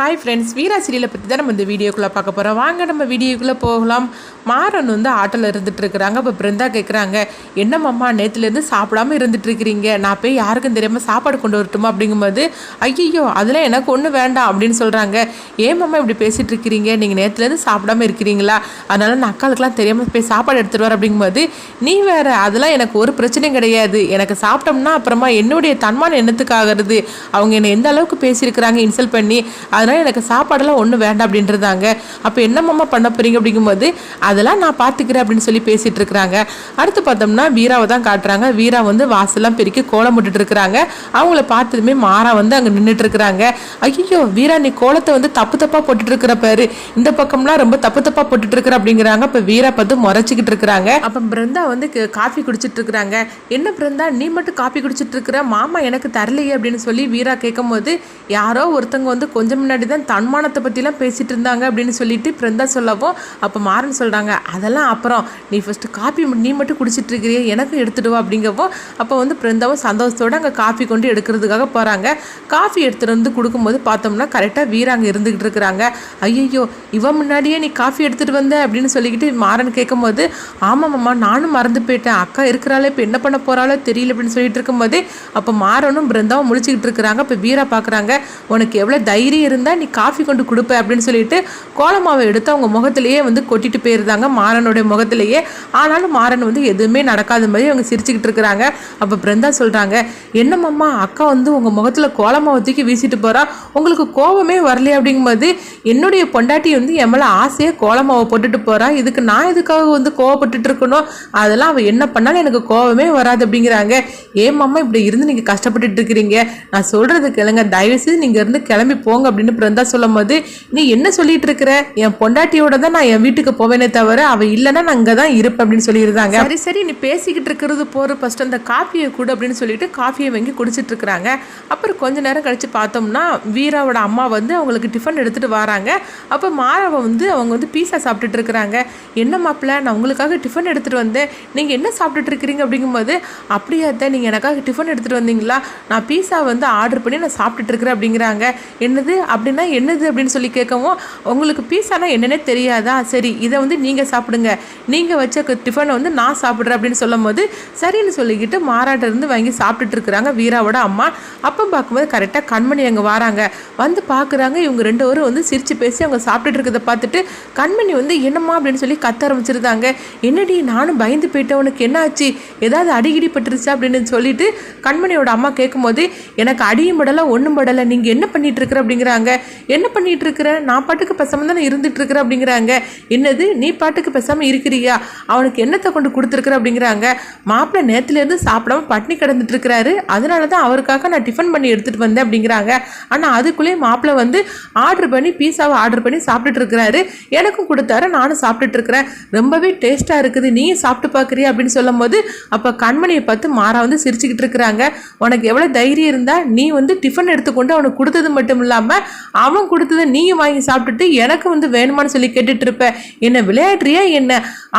Hi friends வீரா சீரியலை பற்றி தான் நம்ம இந்த வீடியோக்குள்ளே பார்க்க போகிறோம் வாங்க நம்ம வீடியோக்குள்ளே போகலாம். மாறன் வந்து ஆட்டோவில் இருந்துட்டு இருக்கிறாங்க. அப்போ பிருந்தா கேட்குறாங்க என்னம்மா நேற்றுலேருந்து சாப்பிடாம இருந்துட்டு இருக்கிறீங்க? நான் போய் யாருக்கும் தெரியாமல் சாப்பாடு கொண்டு வரட்டுமா? அப்படிங்கும்போது ஐயோ அதெல்லாம் எனக்கு ஒன்றும் வேண்டாம் அப்படின்னு சொல்கிறாங்க ஏமாம்மா இப்படி பேசிகிட்டு இருக்கிறீங்க? நீங்கள் நேற்றுலேருந்து சாப்பிடாம இருக்கிறீங்களா? அதனால் நான் அக்காளுக்கெல்லாம் தெரியாமல் போய் சாப்பாடு எடுத்துகிட்டு வர அப்படிங்கும்போது நீ வேறு அதெல்லாம் எனக்கு ஒரு பிரச்சனையும் கிடையாது. எனக்கு சாப்பிட்டோம்னா அப்புறமா என்னுடைய தன்மான எண்ணத்துக்கு ஆகிறது? அவங்க என்னை எந்த அளவுக்கு பேசியிருக்கிறாங்க இன்சல்ட் பண்ணி அதனால் எனக்கு சாப்பாடெல்லாம் ஒன்றும் வேண்டாம் அப்படின்றதாங்க. அப்போ என்னம்மா பண்ண போறீங்க அப்படிங்கும்போது அதெல்லாம் நான் பார்த்துக்கிறேன் அப்படின்னு சொல்லி பேசிட்டு இருக்கிறாங்க. அடுத்து பார்த்தோம்னா வீராவை தான் காட்டுறாங்க. வீரா வந்து வாசல்லாம் பெருக்கி கோலம் போட்டுட்டு இருக்கிறாங்க. அவங்கள பார்த்ததுமே மாறா வந்து அங்கே நின்றுட்டு இருக்கிறாங்க. ஐயோ வீரா நீ கோலத்தை வந்து தப்பு தப்பாக போட்டுட்டு இருக்கிற பாரு. இந்த பக்கம்லாம் ரொம்ப தப்பு தப்பாக போட்டுட்டு இருக்கிற அப்படிங்கிறாங்க. இப்போ வீரா பார்த்து முறைச்சிக்கிட்டு இருக்கிறாங்க. அப்போ பிருந்தா வந்து காஃபி குடிச்சிட்டு இருக்கிறாங்க. என்ன பிருந்தா நீ மட்டும் காஃபி குடிச்சிட்டு இருக்கிற? மாமா எனக்கு தரலையே அப்படின்னு சொல்லி வீரா கேட்கும்போது யாரோ ஒருத்தவங்க வந்து கொஞ்சம் முன்னாடி தான் தன்மானத்தை பற்றிலாம் பேசிகிட்டு இருந்தாங்க அப்படின்னு சொல்லிட்டு பிருந்தா சொல்லவும் அப்போ மாறன் சொல்கிறாங்க அதெல்லாம் அப்புறம் நீ ஃபஸ்ட்டு காஃபி நீ மட்டும் குடிச்சிட்டு இருக்கிறிய எனக்கும் எடுத்துடுவா அப்படிங்கவோ அப்போ வந்து பிருந்தாவும் சந்தோஷத்தோட அங்கே காஃபி கொண்டு எடுக்கிறதுக்காக போகிறாங்க காஃபி எடுத்துகிட்டு வந்து கொடுக்கும்போது பார்த்தோம்னா கரெக்டாக வீரா அங்கே இருந்துக்கிட்டு இருக்கிறாங்க. ஐயோ இவன் முன்னாடியே நீ காஃபி எடுத்துகிட்டு வந்த அப்படின்னு சொல்லிக்கிட்டு மாறன் கேட்கும்போது ஆமாம்மா நானும் மறந்து போயிட்டேன். அக்கா இருக்கிறாளே இப்போ என்ன பண்ண போகிறாளோ தெரியல அப்படின்னு சொல்லிட்டு இருக்கும்போது அப்போ மாறனும் பிருந்தாவும் முழிச்சிக்கிட்டு இருக்கிறாங்க. இப்போ வீரா பார்க்குறாங்க உனக்கு எவ்வளோ தைரியம் இருந்தால் நீ காஃபி கொண்டு கொடுப்ப அப்படின்னு சொல்லிட்டு கோலமாவை எடுத்து அவங்க முகத்திலேயே வந்து கொட்டிட்டு போயிருந்தாங்க. மாறனுடைய முகத்திலேயே. ஆனாலும் மாறன் வந்து எதுவுமே நடக்காத மாதிரி அவங்க சிரிச்சுக்கிட்டு இருக்கிறாங்க. அப்போ பிருந்தா சொல்கிறாங்க என்னம்மா அக்கா வந்து உங்கள் முகத்தில் கோலமாவை தூக்கி வீசிட்டு போகிறா உங்களுக்கு கோபமே வரலையே? அப்படிங்கும்போது என்னுடைய பொண்டாட்டி வந்து என் மேலே ஆசையாக கோலமாவை போட்டுட்டு போகிறா இதுக்கு நான் எதுக்காக வந்து கோவப்பட்டுட்டு இருக்கணும் அதெல்லாம் அவள் என்ன பண்ணாலும் எனக்கு கோவமே வராது அப்படிங்கிறாங்க. ஏன் இப்படி இருந்து நீங்கள் கஷ்டப்பட்டுட்டு இருக்கிறீங்க? நான் சொல்கிறது கிளங்க. தயவு செய்து நீங்கள் இருந்து கிளம்பி போங்க அப்படின்னு பிருந்தா சொல்லும் போது நீ என்ன சொல்லிட்டு இருக்கிற என் பொண்டாட்டியோட தான் நான் என் வீட்டுக்கு போவேனே தவிர அவள் இல்லைன்னா நான் அங்கே தான் இருப்பேன் அப்படின்னு சொல்லியிருந்தாங்க. சரி சரி நீ பேசிக்கிட்டு இருக்கிறது போகிற ஃபஸ்ட் அந்த காஃபியை கூட அப்படின்னு சொல்லிட்டு காஃபியை வாங்கி குடிச்சிட்டு இருக்கிறாங்க அப்புறம் கொஞ்ச நேரம் கழிச்சு பார்த்தோம்னா வீராவோட அம்மா வந்து அவங்களுக்கு டிஃபன் எடுத்துட்டு வராங்க. அப்போ மாறவை வந்து அவங்க வந்து பீஸா சாப்பிட்டுட்டு இருக்கிறாங்க என்ன மாப்பிள்ள நான் உங்களுக்காக டிஃபன் எடுத்துட்டு வந்தேன். நீங்கள் என்ன சாப்பிட்டுட்டு இருக்கிறீங்க அப்படிங்கும்போது அப்படியே தான் நீங்கள் எனக்காக டிஃபன் எடுத்துகிட்டு வந்தீங்களா? நான் பீஸா வந்து ஆர்டர் பண்ணி நான் சாப்பிட்டுட்டு இருக்கிறேன் அப்படிங்கிறாங்க. என்னது? அப்படின்னா என்னது அப்படின்னு சொல்லி கேட்கவும் உங்களுக்கு பீஸானா என்னென்னே தெரியாதா? சரி இதை வந்து நீங்கள் சாப்பிடுங்க. நீங்கள் வச்ச டிஃபனை வந்து நான் சாப்பிட்றேன் அப்படின்னு சொல்லும் போது சரின்னு சொல்லிக்கிட்டு மாறாட்டிருந்து வாங்கி சாப்பிட்டுட்டு இருக்கிறாங்க வீராவோட அம்மா. அப்போ பார்க்கும்போது கரெக்டாக கண்மணி அங்கே வராங்க. வந்து பார்க்குறாங்க இவங்க ரெண்டு பேரும் வந்து சிரித்து பேசி அவங்க சாப்பிட்டுட்டு இருக்கிறத பார்த்துட்டு கண்மணி வந்து என்னம்மா? அப்படின்னு சொல்லி கத்த ஆரம்பிச்சிருந்தாங்க. என்னடி நானும் பயந்து போயிட்டேன். உனக்கு என்ன ஆச்சு ஏதாவது அடிகிடி பட்டுருச்சா? அப்படின்னு சொல்லிட்டு கண்மணியோட அம்மா கேட்கும்போது எனக்கு அடியும் படலை ஒன்றும் படலை. நீங்கள் என்ன பண்ணிட்டு இருக்கிற? அப்படிங்கிறாங்க. என்ன பண்ணிட்டு இருக்கிற நான் பாட்டுக்கு பேசாம தானே இருந்துட்டு இருக்கிற அப்படிங்கிறாங்க. என்னது? நீ பாட்டுக்கு பேசாம இருக்கிறியா? அவனுக்கு என்னத்தை கொண்டு கொடுத்துருக்குற? அப்படிங்கிறாங்க. மாப்பிள்ளை நேற்றுலேருந்து சாப்பிடாம பட்னி கிடந்துட்டு இருக்கிறாரு அதனால தான் அவருக்காக நான் டிஃபன் பண்ணி எடுத்துட்டு வந்தேன். அப்படிங்கிறாங்க. ஆனால் அதுக்குள்ளேயே மாப்பிள்ளை வந்து ஆர்டர் பண்ணி பீஸாவை ஆர்டர் பண்ணி சாப்பிட்டுட்டு இருக்கிறாரு எனக்கும் கொடுத்தாரு. நானும் சாப்பிட்டுட்டு இருக்கிறேன் ரொம்பவே டேஸ்ட்டாக இருக்குது. நீயும் சாப்பிட்டு பார்க்குறியா? அப்படின்னு சொல்லும் போது அப்போ கண்மணியை பார்த்து மாறா வந்து சிரிச்சுக்கிட்டு இருக்கிறாங்க உனக்கு எவ்வளோ தைரியம் இருந்தால் நீ வந்து டிஃபன் எடுத்துக்கொண்டு அவனுக்கு கொடுத்தது மட்டும் இல்லாமல் அவன் கொடுத்ததை நீயும் வாங்கி சாப்பிட்டுட்டு எனக்கு வந்து வேணுமான்னு சொல்லி கேட்டுட்டு இருப்ப. என்ன விளையாடுறியா என்ன?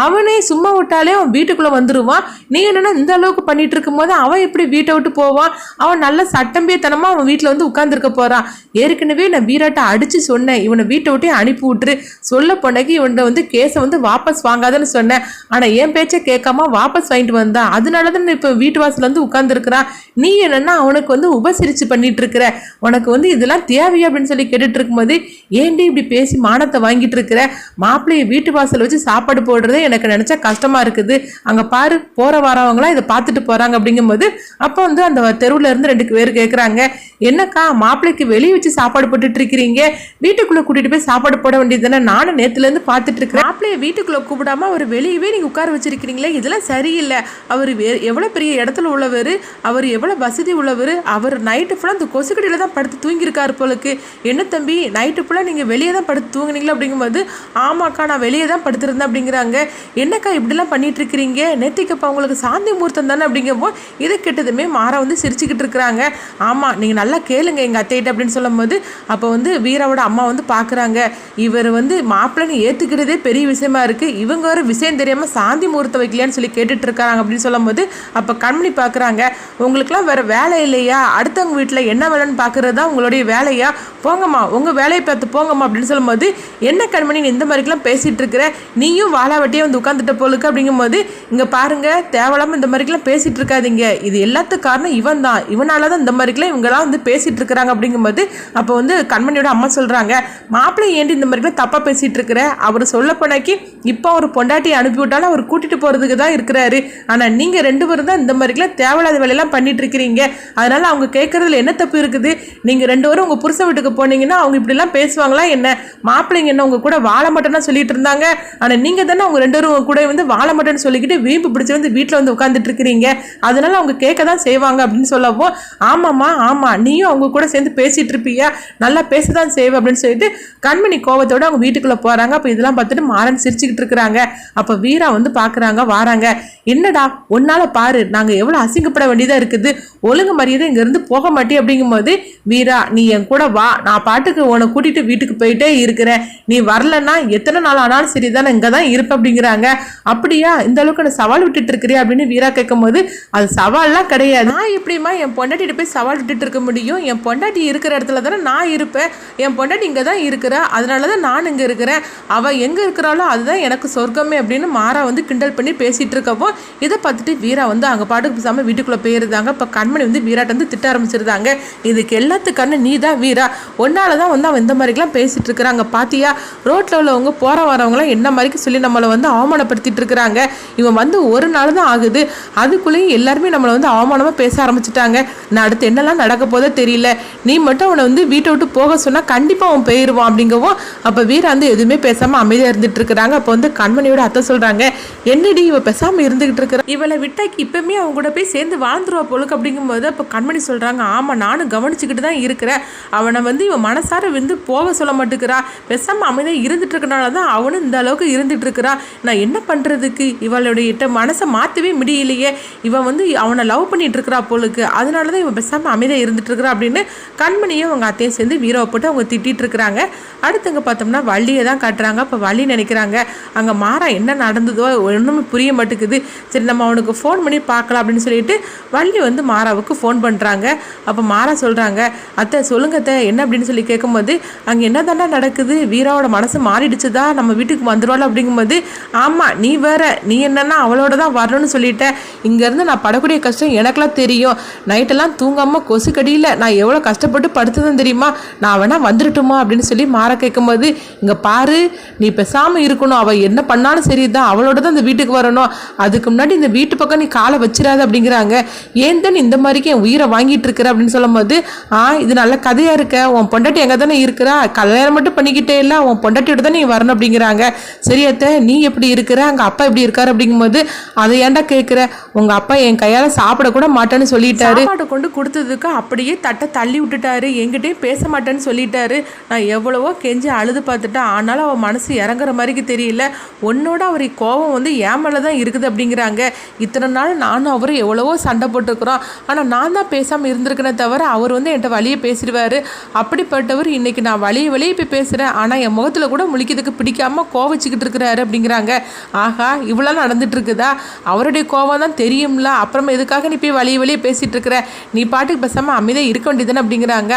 அவனே சும்மா விட்டாலே அவன் வீட்டுக்குள்ளே வந்துடுவான் நீ என்னென்னா இந்த அளவுக்கு பண்ணிட்டு இருக்கும்போது அவன் எப்படி வீட்டை விட்டு போவான்? அவன் நல்ல சட்டம்பியத்தனமாக அவன் வீட்டில் வந்து உட்காந்துருக்க போகிறான் ஏற்கனவே நான் வீராட்டை அடித்து சொன்னேன். இவனை வீட்டை விட்டே அனுப்பி விட்டுரு. சொல்ல போனக்கு இவன்கிட்ட வந்து கேஸை வந்து வாபஸ் வாங்காதன்னு சொன்னேன். ஆனால் என் பேச்சை கேட்காம வாபஸ் வாங்கிட்டு வந்தான் அதனால தான் இப்போ வீட்டு வாசல்ல வந்து உட்காந்துருக்கிறான் நீ என்னென்னா அவனுக்கு வந்து உபசரிச்சு பண்ணிட்டு இருக்கிற. உனக்கு வந்து இதெல்லாம் தேவையா அப்படின்னு சொல்லி கேட்டுட்டு இருக்கும்போது ஏன்டி இப்படி பேசி மானத்தை வாங்கிட்டு இருக்கிற மாப்பிள்ளையை வீட்டு வாசல் வச்சு சாப்பாடு போடுறதே எனக்கு நினச்சா கஷ்டமாக இருக்குது. அங்கே பாரு போகிற வரவங்களாம் இதை பார்த்துட்டு போகிறாங்க அப்படிங்கும்போது அப்போ வந்து அந்த தெருவில் இருந்து ரெண்டு பேர் கேட்குறாங்க என்னக்கா மாப்பிள்ளைக்கு வெளியே வச்சு சாப்பாடு போட்டுட்டு இருக்கிறீங்க வீட்டுக்குள்ளே கூட்டிகிட்டு போய் சாப்பாடு போட வேண்டியது தானே நானும் நேற்றுலேருந்து பார்த்துட்டு இருக்கிறேன் மாப்பிளைய வீட்டுக்குள்ளே கூப்பிடாம அவர் வெளியவே நீங்கள் உட்கார வச்சிருக்கிறீங்களே? இதெல்லாம் சரியில்லை. அவர் எவ்வளோ பெரிய இடத்துல உள்ளவர்? அவர் எவ்வளோ வசதி உள்ளவர்? அவர் நைட்டு ஃபுல்லாக அந்த கொசுக்கடியில் தான் படுத்து தூங்கியிருக்கார் போலுக்கு. என்ன தம்பி நைட்டு ஃபுல்லாக நீங்கள் வெளியே தான் படுத்து தூங்குனீங்களா? அப்படிங்கும்போது ஆமாக்கா நான் வெளியே தான் படுத்திருந்தேன் அப்படிங்கிறாங்க. என்னக்கா இப்படிலாம் பண்ணிட்டு இருக்கிறீங்க நேத்திக்கப்பா உங்களுக்கு சாந்தி முகூர்த்தம் தானே அப்படிங்கப்போ இதை கெட்டதுமே மாறா வந்து சிரிச்சுக்கிட்டு இருக்கிறாங்க. ஆமாம் நீங்கள் நல்லா கேளுங்க எங்கள் அத்தைகிட்ட அப்படின்னு சொல்லும்போது அப்போ வந்து வீராவோட அம்மா வந்து பார்க்குறாங்க இவர் வந்து மாப்பிள்ளைன்னு ஏற்றுக்கிறதே பெரிய விஷயமா இருக்குது இவங்க வேறு விஷயம் தெரியாமல் சாந்தி முகூர்த்தம் வைக்கலையான்னு சொல்லி கேட்டுட்டு இருக்காங்க அப்படின்னு சொல்லும்போது அப்போ கண்மணி பார்க்குறாங்க உங்களுக்குலாம் வேறு வேலை இல்லையா? அடுத்தவங்க வீட்டில் என்ன வேலைன்னு பார்க்குறது தான் உங்களுடைய வேலையா? போ போங்கம்மா உங்கள் வேலையை பார்த்து போங்கம்மா அப்படின்னு சொல்லும்போது என்ன கண்மணி நீ இந்த மாதிரிக்கெல்லாம் பேசிகிட்டு இருக்கிற? நீயும் வாழாவட்டியே வந்து உட்காந்துட்ட போலுக்கு? அப்படிங்கும்போது இங்கே பாருங்கள் தேவையில்லாமல் இந்த மாதிரிக்கெல்லாம் பேசிகிட்டு இருக்காதீங்க. இது எல்லாத்துக்கும் காரணம் இவன் தான். இவனால தான் இந்த மாதிரிக்கெல்லாம் இவங்கெல்லாம் வந்து பேசிகிட்டு இருக்கிறாங்க. அப்படிங்கும்போது அப்போ வந்து கண்மணியோட அம்மா சொல்கிறாங்க மாப்பிள்ளை ஏண்டி இந்த மாதிரிக்கெல்லாம் தப்பாக பேசிகிட்டு இருக்கிற? அவர் சொல்ல போனாக்கி இப்போ அவர் பொண்டாட்டியை அனுப்பிவிட்டாலும் அவர் கூட்டிகிட்டு போகிறதுக்கு தான் இருக்கிறாரு. ஆனால் நீங்கள் ரெண்டு பேரும் தான் இந்த மாதிரிக்கெல்லாம் தேவையில்லாத வேலையெல்லாம் பண்ணிட்டு இருக்கிறீங்க. அதனால் அவங்க கேட்குறதுல என்ன தப்பு இருக்குது? நீங்கள் ரெண்டு பேரும் உங்கள் புருஷ வீட்டுக்கு போனீங்கன்னா அவங்க இப்படிலாம் பேசுவாங்களா என்ன? மாப்பிள்ளைங்க என்ன உங்கள் கூட வாழ மாட்டேன்னா சொல்லிட்டு இருந்தாங்க? ஆனால் நீங்கள் தானே அவங்க ரெண்டு பேரும் கூட வந்து வாழ மாட்டேன்னு சொல்லிக்கிட்டு வீம்பு பிடிச்சி வந்து வீட்டில் வந்து உட்காந்துட்டு இருக்கிறீங்க. அதனால அவங்க கேட்க தான் செய்வாங்க அப்படின்னு சொல்லவோ ஆமாம்மா ஆமாம் நீயும் அவங்க கூட சேர்ந்து பேசிகிட்டு இருப்பியா? நல்லா பேச தான் செய்வே அப்படின்னு சொல்லிட்டு கண்மணி கோவத்தோடு அவங்க வீட்டுக்குள்ளே போகிறாங்க அப்போ இதெல்லாம் பார்த்துட்டு மாறன் சிரிச்சுக்கிட்டு இருக்கிறாங்க. அப்போ வீரா வந்து பார்க்குறாங்க வாராங்க. என்னடா உன்னால் பாரு நாங்கள் எவ்வளோ அசிங்கப்பட வேண்டியதாக இருக்குது. ஒழுங்கு மரியாதை இங்கேருந்து போக மாட்டே அப்படிங்கும்போது வீரா நீ என் கூட வா. நான் நான் பாட்டுக்கு உன்னை கூட்டிட்டு வீட்டுக்கு போயிட்டே இருக்கிறேன். நீ வரலன்னா எத்தனை நாள் ஆனாலும் சரி தானே இங்கே தான் இருப்ப அப்படிங்கிறாங்க. அப்படியா? இந்த அளவுக்கு நான் சவால் விட்டுட்டு இருக்கிறியா அப்படின்னு வீரா கேட்கும்போது அது சவால்லாம் கிடையாது. நான் எப்படிம்மா என் பொண்டாட்டிட்டு போய் சவால் விட்டுட்டு இருக்க முடியும்? என் பொண்டாட்டி இருக்கிற இடத்துல தானே நான் இருப்பேன். என் பொண்டாட்டி இங்கே தான் இருக்கிறா. அதனால தான் நான் இங்கே இருக்கிறேன். அவள் எங்கே இருக்கிறாளோ அதுதான் எனக்கு சொர்க்கமே அப்படின்னு மாறா வந்து கிண்டல் பண்ணி பேசிகிட்டு இருக்கப்போ இதை பார்த்துட்டு வீரா வந்து அங்கே பாட்டுக்கு பேசாமல் வீட்டுக்குள்ளே போயிருந்தாங்க. இப்போ கண்மணி வந்து வீராட்ட வந்து திட்ட ஆரம்பிச்சிருந்தாங்க. இதுக்கு எல்லாத்துக்கான நீ தான் வீரா. ஒன்றால் தான் வந்து அவன் இந்த மாதிரிக்கெலாம் பேசிகிட்டு இருக்கிறாங்க. பார்த்தியா ரோட்டில் உள்ளவங்க போகிற வரவங்களாம் என்ன மாதிரிக்கு சொல்லி நம்மளை வந்து அவமானப்படுத்திட்டு இருக்கிறாங்க? இவன் வந்து ஒரு நாள் தான் ஆகுது. அதுக்குள்ளேயும் எல்லாருமே நம்மளை வந்து அவமானமாக பேச ஆரம்பிச்சிட்டாங்க. நான் அடுத்து என்னெல்லாம் நடக்க போதோ தெரியல. நீ மட்டும் அவனை வந்து வீட்டை விட்டு போக சொன்னால் கண்டிப்பாக அவன் போயிடுவான் அப்படிங்கவும் அப்போ வீரா வந்து எதுவுமே பேசாமல் அமைதியாக இருந்துட்டு இருக்கிறாங்க. அப்போ வந்து கண்மணியோட அத்தை சொல்கிறாங்க என்னடி இவ பேசாமல் இருந்துகிட்டு இருக்கிற? இவளை விட்டாக்கி இப்பவுமே அவங்க கூட போய் சேர்ந்து வாழ்ந்துருவா பொழுக்கு அப்படிங்கும்போது அப்போ கண்மணி சொல்கிறாங்க ஆமாம் நானும் கவனிச்சுக்கிட்டு தான் இருக்கிறேன். அவனை வந்து இவன் மனசார வந்து போக சொல்ல மாட்டேங்கிறா பேசாமல் அமைதியாக இருந்துட்டு இருக்கனால தான் அவனும் இந்த அளவுக்கு இருந்துட்டு இருக்கிறா. நான் என்ன பண்ணுறதுக்கு இவளுடைய மனசை மாற்றவே முடியலையே. இவன் வந்து அவனை லவ் பண்ணிட்டு இருக்கிறா பொழுக்கு அதனால தான் இவன் பேசாமல் அமைதியாக இருந்துட்டு இருக்கிறா அப்படின்னு கண்மணியும் அவங்க அத்தையும் சேர்ந்து வீரவை போட்டு அவங்க திட்டிட்டு இருக்கிறாங்க. அடுத்தங்க பார்த்தோம்னா வள்ளியை தான் காட்டுறாங்க. அப்போ வள்ளி நினைக்கிறாங்க அங்கே மாறா என்ன நடந்ததோ ஒன்றும் புரிய மாட்டேங்குது. சரி நம்ம அவனுக்கு ஃபோன் பண்ணி பார்க்கலாம் அப்படின்னு சொல்லிட்டு வள்ளி வந்து மாராவுக்கு ஃபோன் பண்ணுறாங்க அப்போ மாறா சொல்கிறாங்க அத்தை சொல்லுங்க அத்தை என்ன அப்படின்னு சொல்லி கேட்கும்போது அங்கே என்ன தாண்டா நடக்குது? வீராவோட மனசு மாறிடுச்சுதா? நம்ம வீட்டுக்கு வந்துடுவாள் அப்படிங்கும்போது ஆமாம் நீ வேற நீ என்னன்னா அவளோட தான் வரணும்னு சொல்லிட்டேன் இங்கேருந்து நான் படக்கூடிய கஷ்டம் எனக்கெல்லாம் தெரியும். நைட்டெல்லாம் தூங்காமல் கொசு கடியில் நான் எவ்வளோ கஷ்டப்பட்டு படுத்ததுன்னு தெரியுமா? நான் வேணா வந்துடட்டுமா? அப்படின்னு சொல்லி மாற கேட்கும்போது இங்கே பாரு நீ பேசாமல் இருக்கணும். அவள் என்ன பண்ணாலும் சரிதான். அவளோட தான் இந்த வீட்டுக்கு வரணும். அதுக்கு முன்னாடி இந்த வீட்டு பக்கம் நீ காலை வச்சிடாத அப்படிங்கிறாங்க. ஏன் தான் இந்த மாதிரிக்கு என் உயிரை வாங்கிட்டு இருக்கிற அப்படின்னு சொல்லும்போது ஆ இது நல்ல கதையாக இருக்க. உன் பொண்டாட்டி எங்கே தானே இருக்கிறா? கல்யாணம் மட்டும் பண்ணிக்கிட்டே இல்லை. உன் பொண்டாட்டியோட தான் நீ வரணும் அப்படிங்கிறாங்க. சரியத்த நீ எப்படி இருக்கிற? அங்கே அப்பா எப்படி இருக்காரு? அப்படிங்கும்போது அதை ஏன்டா கேட்குற உங்கள் அப்பா என் கையால் சாப்பிட கூட மாட்டேன்னு சொல்லிட்டாரு. சாப்பாடு கொண்டு கொடுத்ததுக்கு அப்படியே தட்டை தள்ளி விட்டுட்டாரு. என்கிட்டயும் பேச மாட்டேன்னு சொல்லிட்டாரு. நான் எவ்வளவோ கெஞ்சி அழுது பார்த்துட்டேன். ஆனாலும் அவன் மனசு இறங்குற மாதிரிக்கு தெரியல. உன்னோட அவர் கோபம் வந்து ஏன் மேலே தான் இருக்குது அப்படிங்கிறாங்க. இத்தனை நாள் நானும் அவரும் எவ்வளவோ சண்டை போட்டுருக்குறோம். ஆனால் நான் தான் பேசாமல் இருந்திருக்கேனே தவிர அவர் வந்து என்கிட்ட வழியை பேசிடுவார். அப்படிப்பட்டவர் இன்னைக்கு நான் வழியை வழியே போய் பேசுகிறேன் ஆனால் என் முகத்தில் கூட முழிக்கிறதுக்கு பிடிக்காம கோவச்சிக்கிட்டு இருக்கிறாரு அப்படிங்கிறாங்க. ஆஹா இவ்வளோ நடந்துட்டு இருக்குதா? அவருடைய கோவம் தான் தெரியும்ல. அப்புறமா எதுக்காக நீ போய் வழிய வழியே பேசிகிட்டு இருக்கிற? நீ பாட்டுக்கு பேசாமல் அமைதியாக இருக்க வேண்டியதுன்னு அப்படிங்கிறாங்க.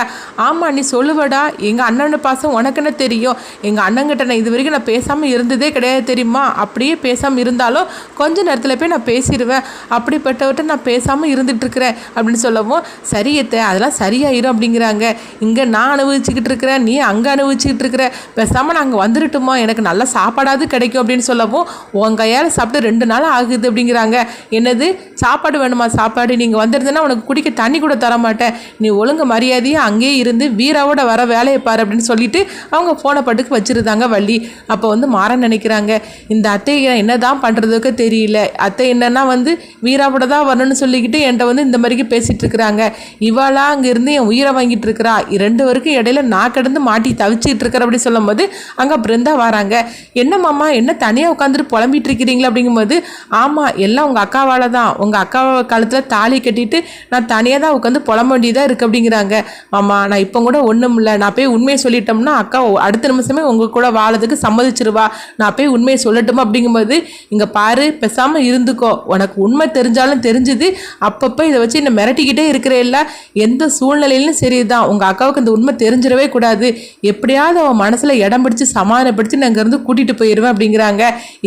ஆமாம் நீ சொல்லுவடா. எங்கள் அண்ணனு பாசம் உனக்குன்னு தெரியும். எங்கள் அண்ணங்கிட்ட நான் இது வரைக்கும் நான் பேசாமல் இருந்ததே கிடையாது தெரியுமா? அப்படியே பேசாமல் இருந்தாலும் கொஞ்ச நேரத்தில் போய் நான் பேசிடுவேன் அப்படிப்பட்டவர்கிட்ட நான் பேசாமல் இருந்துட்டுருக்கிறேன் அப்படின்னு சொல்லவும் சரியத்தை அதெல்லாம் சரியாயிரும் அப்படிங்கிறாங்க. இங்கே நான் அனுபவிச்சுக்கிட்டு இருக்கிறேன் நீ அங்கே அனுபவிச்சுக்கிட்டு இருக்கிற. பேசாமல் நாங்கள் வந்துருட்டுமா எனக்கு நல்ல சாப்பாடாவது கிடைக்கும் அப்படின்னு சொல்லவும் உன் கையால் சாப்பிட்டு ரெண்டு நாள் ஆகுது அப்படிங்கிறாங்க. என்னது? சாப்பாடு வேணுமா? சாப்பாடு? நீங்கள் வந்திருந்தேன்னா உனக்கு குடிக்க தண்ணி கூட தர மாட்டேன் நீ ஒழுங்கு மரியாதையாக அங்கேயே இருந்து வீராவோட வர வேலையை பாரு அப்படின்னு சொல்லிட்டு அவங்க ஃபோனை பட்டுக்கு வச்சுருந்தாங்க வள்ளி. அப்போ வந்து மாற நினைக்கிறாங்க இந்த அத்தையை என்னதான் தான் பண்ணுறதுக்கு தெரியல. அத்தை என்னன்னா வந்து வீராவோட தான் வரணும்னு சொல்லிக்கிட்டு என்கிட்ட வந்து இந்த மாதிரிக்கு பேசிகிட்டு இருக்கிறாங்க. இவாளா அங்கே இருந்து என் உயிரை வாங்கிட்டு இருக்கிறா. ரெண்டு வரைக்கும் இடையில நான் கிடந்து மாட்டி தவிச்சிட்டு இருக்கிற அப்படி சொல்லும்போது அங்கே பிருந்தா வராங்க. என்ன மாமா என்ன தனியாக உட்காந்துட்டு புலம்பிட்டு இருக்கிறீங்களா? அப்படிங்கும்போது ஆமாம் எல்லாம் உங்கள் அக்காவால் தான். உங்கள் அக்கா காலத்தில் தாலி கட்டிட்டு நான் தனியாக தான் உட்காந்து புலம்ப வேண்டியதாக இருக்குது அப்படிங்கிறாங்க. ஆமாம் நான் இப்போ கூட ஒன்றும் இல்லை. நான் போய் உண்மையை சொல்லிட்டோம்னா அக்கா அடுத்த நிமிஷமே உங்கள் கூட வாழறதுக்கு சம்மதிச்சிருவா. நான் போய் உண்மையை சொல்லட்டுமா? அப்படிங்கும்போது இங்கே பாரு பேசாமல் இருந்துக்கோ. உனக்கு உண்மை தெரிஞ்சாலும் தெரிஞ்சுது. அப்பப்போ இதை வச்சு என்னை மிரட்டிக்கிட்டே இருக்கிறேல்ல. எந்த சூழ்நிலையிலும் சரிதான். உங்கள் அக்காவுக்கு இந்த உண்மை தெரிஞ்சிடவே கூடாது. எப்படியாவது அவன் மனசில் இடம் பிடிச்சி சமாதானப்படுத்தி நான் இங்கேருந்து கூட்டிகிட்டு போயிடுவேன் அப்படிங்கிறாங்க.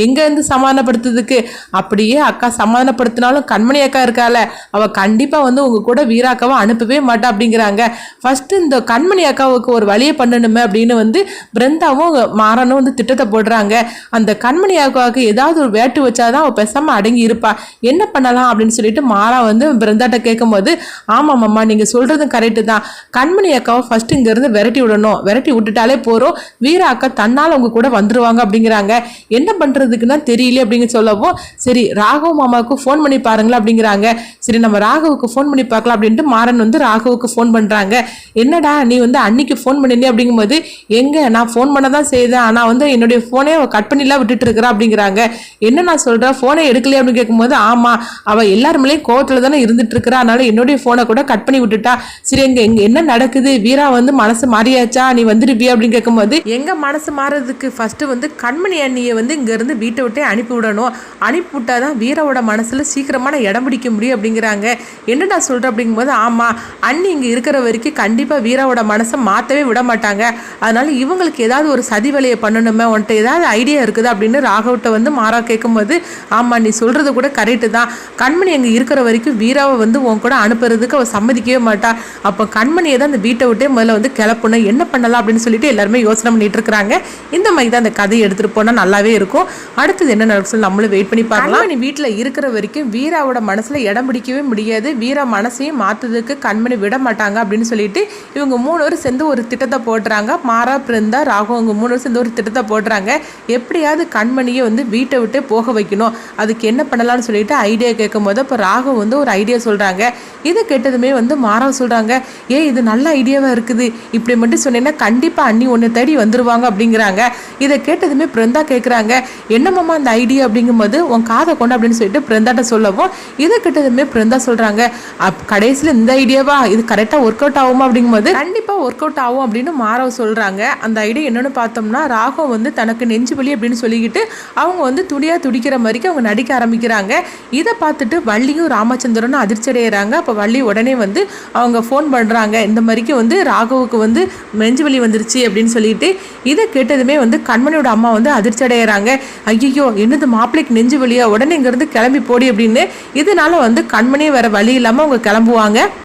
எங்கேருந்து சமாதானப்படுத்துறதுக்கு? அப்படியே அக்கா சமாதானப்படுத்தினாலும் கண்மணி அக்கா இருக்கால. அவள் கண்டிப்பாக வந்து உங்கள் கூட வீராக்காவை அனுப்பவே மாட்டா அப்படிங்கிறாங்க. ஃபஸ்ட்டு இந்த கண்மணி அக்காவுக்கு ஒரு வழியை பண்ணணுமே அப்படின்னு வந்து பிருந்தாவும் மாறனும் வந்து திட்டத்தை போடுறாங்க. அந்த கண்மணி அக்காவுக்கு ஏதாவது ஒரு வேட்டு வச்சாதான் அவள் பேசாமல் அடங்கி இருப்பா. என்ன பண்ணலாம் அப்படின்னு சொல்லிட்டு மாறா வந்து பிருந்தாட்ட கேட்கும்போது ஆமாம் அம்மா நீங்கள் சொல்கிறதும் கரெக்டு தான். கண்மணி அக்காவை ஃபஸ்ட்டு இங்கேருந்து விரட்டி விடணும். விரட்டி விட்டுட்டாலே போகிறோம் வீர அக்கா தன்னால் அவங்க கூட வந்துருவாங்க அப்படிங்கிறாங்க. என்ன பண்ணுறதுக்குன்னா தெரியல அப்படின்னு சொல்லவும் சரி ராகவ் மாமாவுக்கு ஃபோன் பண்ணி பாருங்களா அப்படிங்கிறாங்க. சரி நம்ம ராகவுக்கு ஃபோன் பண்ணி பார்க்கலாம் அப்படின்ட்டு மாறன் வந்து ராகவுக்கு ஃபோன் பண்ணுறாங்க என்னடா நீ வந்து அன்னைக்கு ஃபோன் பண்ணினே அப்படிங்கும்போது எங்கே நான் ஃபோன் பண்ண தான் செய்தேன். ஆனால் வந்து என்னுடைய ஃபோனே கட் பண்ணிலாம் விட்டுட்டு இருக்கிறா அப்படிங்கிறாங்க. என்ன நான் சொல்கிறேன் ஃபோனை எடுக்கலையே அப்படின்னு கேட்கும்போது ஆமாம் அவள் எல்லாருமே கோவத்தில் தானே இருந்துட்டு இருக்கிறா அதனால என்னுடைய ஃபோனை கூட கட் பண்ணி விட்டுட்டா. சரி எங்க எங்க என்ன நடக்குது? வீரா வந்து மனசு மாறியாச்சா? நீ வந்துருப்பியா அப்படின்னு கேட்கும்போது எங்க மனசு மாறதுக்கு ஃபர்ஸ்ட் வந்து கண்மணி அண்ணியை வந்து இங்க இருந்து வீட்டை விட்டே அனுப்பி விடணும். அனுப்பி விட்டாதான் வீராவோட மனசுல சீக்கிரமான இடம் பிடிக்க முடியும் அப்படிங்கிறாங்க. என்ன நான் சொல்றேன் அப்படிங்கும்போது ஆமா அண்ணி இங்க இருக்கிற வரைக்கும் கண்டிப்பா வீராவோட மனசை மாத்தவே விட மாட்டாங்க. அதனால இவங்களுக்கு ஏதாவது ஒரு சதி வேலையை பண்ணணுமே உன்ட்ட ஏதாவது ஐடியா இருக்குது அப்படின்னு ராகவட்ட வந்து மாறா கேட்கும்போது ஆமாம் நீ சொல்கிறது கூட கரெக்டு தான். கண்மணி அங்கே இருக்கிற வரைக்கும் வீராவை வந்து உன் கூட அனுப்புறதுக்கு அவள் சம்மதிக்கவே மாட்டா. அப்போ கண்மணியை தான் அந்த வீட்டை விட்டே முதல்ல வந்து கிளப்பணும். என்ன பண்ணலாம் அப்படின்னு சொல்லிட்டு எல்லாருமே யோசனை பண்ணிட்டு இருக்கிறாங்க. இந்த மாதிரி தான் அந்த கதையை எடுத்துகிட்டு போனால் நல்லாவே இருக்கும். அடுத்தது என்ன நடக்கும் சொல்லி நம்மளும் வெயிட் பண்ணி பார்க்கலாம். நீ வீட்டில் இருக்கிற வரைக்கும் வீராவோட மனசில் இடம் பிடிக்கவே முடியாது. வீரா மனசையும் மாற்றுறதுக்கு கண்மணி விட மாட்டாங்க அப்படின்னு சொல்லிட்டு இவங்க மூணு பேரும் சேர்ந்து ஒரு திட்டத்தை போடுறாங்க மாறா பிருந்தா ராகு அவங்க மூணு பேரும் சேர்ந்து ஒரு திட்டத்தை போடுறாங்க எப்படியாவது கண்மணியை வந்து வீட்டை விட்டு போக வைக்கணும். அதுக்கு என்ன பண்ணலாம்னு சொல்லிட்டு ஐடியா கேட்கும் போது இப்போ ராகு வந்து ஒரு ஐடியா சொல்கிறாங்க இதை கேட்டதுமே வந்து மாறவ சொல்கிறாங்க ஏ இது நல்ல ஐடியாவாக இருக்குது. இப்படி மட்டும் சொன்னீங்கன்னா கண்டிப்பாக அண்ணி ஒன்று தேடி வந்துருவாங்க அப்படிங்கிறாங்க. இதை கேட்டதுமே பிருந்தா கேட்குறாங்க என்னமாம்மா அந்த ஐடியா அப்படிங்கும்போது உன் காதை கொண்டு அப்படின்னு சொல்லிட்டு பிருந்தாட்ட சொல்லவும் இதை கேட்டதுமே பிருந்தா சொல்கிறாங்க அப் கடைசியில் இந்த ஐடியாவா இது கரெக்டாக ஒர்க் அவுட் ஆகுமா? அப்படிங்கும்போது கண்டிப்பாக ஒர்க் அவுட் ஆகும் அப்படின்னு மாறவ சொல்கிறாங்க அந்த ஐடியா என்னென்னு பார்த்தோம்னா ராகம் வந்து தனக்கு நெஞ்சு வலி அப்படின்னு சொல்லிக்கிட்டு அவங்க வந்து துடியாக துடிக்கிற மாதிரிக்கு அவங்க நடிக்க ஆரம்பிக்கிறாங்க. இதை பார்த்துட்டு வள்ளியும் ராமச்சந்திரனும் அதிர்ச்சி அடைகிறாங்க அப்போ வள்ளி உடனே வந்து அவங்க ஃபோன் பண்ணுறாங்க இந்த மாதிரிக்கு வந்து ராகவுக்கு வந்து நெஞ்சு வலி வந்துருச்சு அப்படின்னு சொல்லிட்டு இதை கேட்டதுமே வந்து கண்மணியோட அம்மா வந்து அதிர்ச்சி அடைகிறாங்க ஐயோ என்னது மாப்பிள்ளைக்கு நெஞ்சு வலியா? உடனே இங்கேருந்து கிளம்பி போடி அப்படின்னு. இதனால வந்து கண்மணியே வேற வழி இல்லாமல் அவங்க கிளம்புவாங்க.